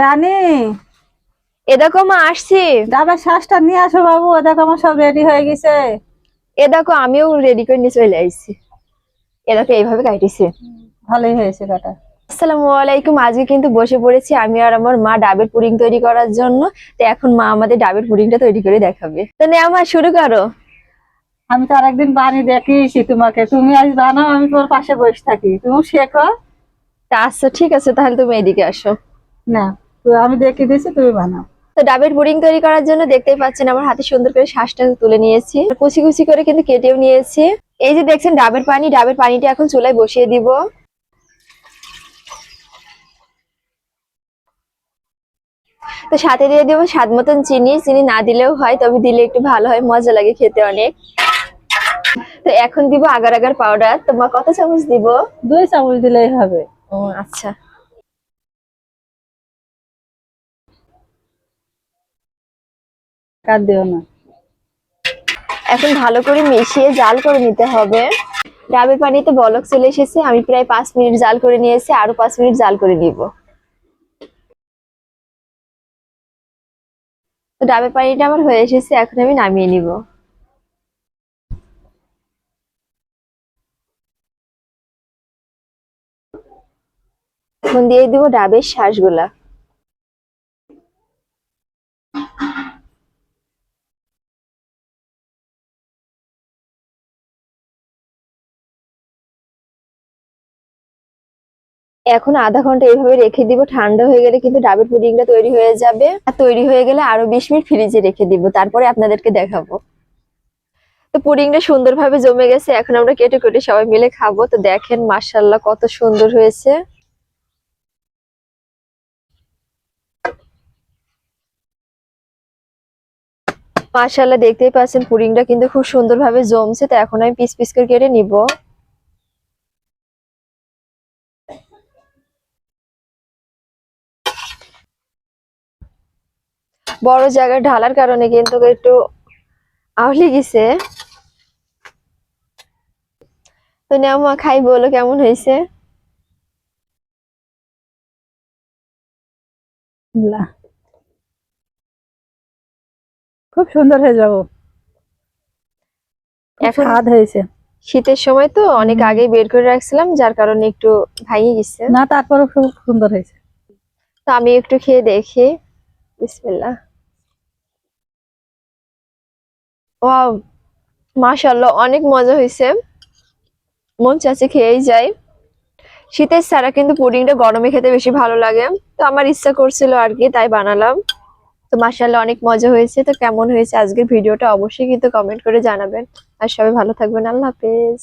রানী। এ দেখো মা আসছি। ডাবের শ্বাসটা নিয়ে আসো বাবু ও দেখো আমার সব রেডি হয়ে গেছে। এ দেখো আমিও রেডি করে নিয়ে চলে আসছি এ দেখো এইভাবে কাটিছে। ভালোই হয়েছে কাটা। আসসালামু আলাইকুম আজকে কিন্তু বসে পড়েছি আমি আর আমার মা ডাবের পুডিং তৈরি করার জন্য। তো এখন মা আমাদের ডাবের পুডিংটা তৈরি করে দেখাবে। তো নে আমার শুরু করো। আমি তো আরেকদিন বানিয়ে দেখিয়েছি তোমাকে। তুমি আজ বানাও আমি তোমার পাশে বসে থাকি। তুমি শেখো। তা আচ্ছা ঠিক আছে তাহলে তুমি এদিকে আসো। না। তো আমি দেখিয়ে দিয়েছি তুমি বানাও। তো ডাবের পুডিং তৈরি করার জন্য দেখতেই পাচ্ছেন আমার হাতে সুন্দর করে শ্বাসটা তুলে নিয়েছি। কুচি কুচি করে কিন্তু কেটেও নিয়েছি। এই যে দেখছেন ডাবের পানি ডাবের পানিটা এখন চুলায় বসিয়ে দিব। তো সাথে দিয়ে দিব স্বাদ মতন চিনি চিনি না দিলেও হয় তবে দিলে একটু ভালো হয় মজা লাগে খেতে অনেক। তো এখন দিব আগার আগার পাউডার। তোমার কত চামচ দিব? দুই চামচ দিলেই হবে। ও আচ্ছা। কাট দিও না। এখন ভালো করে মিশিয়ে জাল করে নিতে হবে। ডাবের পানিতে বলক চলে এসেছে, আমি প্রায় পাঁচ মিনিট জাল করে নিয়েছি আরও পাঁচ মিনিট জাল করে নিব। তো ডাবের পানিটা আমার হয়ে এসেছে, এখন আমি নামিয়ে নিব। এখন দিয়ে দিব ডাবের শ্বাসগুলা। এখন আধা ঘণ্টা এইভাবে রেখে দিব। ঠান্ডা হয়ে গেলে কিন্তু ডাবের পুডিংটা তৈরি হয়ে যাবে। আর তৈরি হয়ে গেলে আরও বিশ মিনিট ফ্রিজে রেখে দিব। তারপরে আপনাদেরকে দেখাবো। তো পুডিংটা সুন্দরভাবে জমে গেছে। এখন আমরা কেটে কেটে সবাই মিলে খাব। তো দেখেন মার্শাল্লাহ কত সুন্দর হয়েছে। মার্শাল্লাহ দেখতেই পাচ্ছেন পুডিংটা কিন্তু খুব সুন্দরভাবে জমছে। তো এখন আমি পিস পিস করে কেটে নিব। বড় জায়গায় ঢালার কারণে কিন্তু একটু আউলি গেছে। তো নেওয়া খাই বলো কেমন হয়েছে? খুব সুন্দর হয়ে যাব। স্বাদ হয়েছে। শীতের সময় তো অনেক আগেই বের করে রাখছিলাম যার কারণে একটু ভাঙে গেছে। না তারপরে খুব সুন্দর হয়েছে। তো আমি একটু খেয়ে দেখি। বিসমিল্লাহ। ওয়াও, মাশাআল্লাহ, অনেক মজা হয়েছে মন চাচ্ছে খেয়েই যাই। শীতের ছাড়া কিন্তু পুডিংটা গরমে খেতে বেশি ভালো লাগে। তো আমার ইচ্ছা করছিল আর কি, তাই বানালাম। তো মাশাআল্লাহ, অনেক মজা হয়েছে। তো কেমন হয়েছে আজকের ভিডিওটা অবশ্যই কিন্তু কমেন্ট করে জানাবেন। আর সবাই ভালো থাকবেন, আল্লাহ হাফেজ।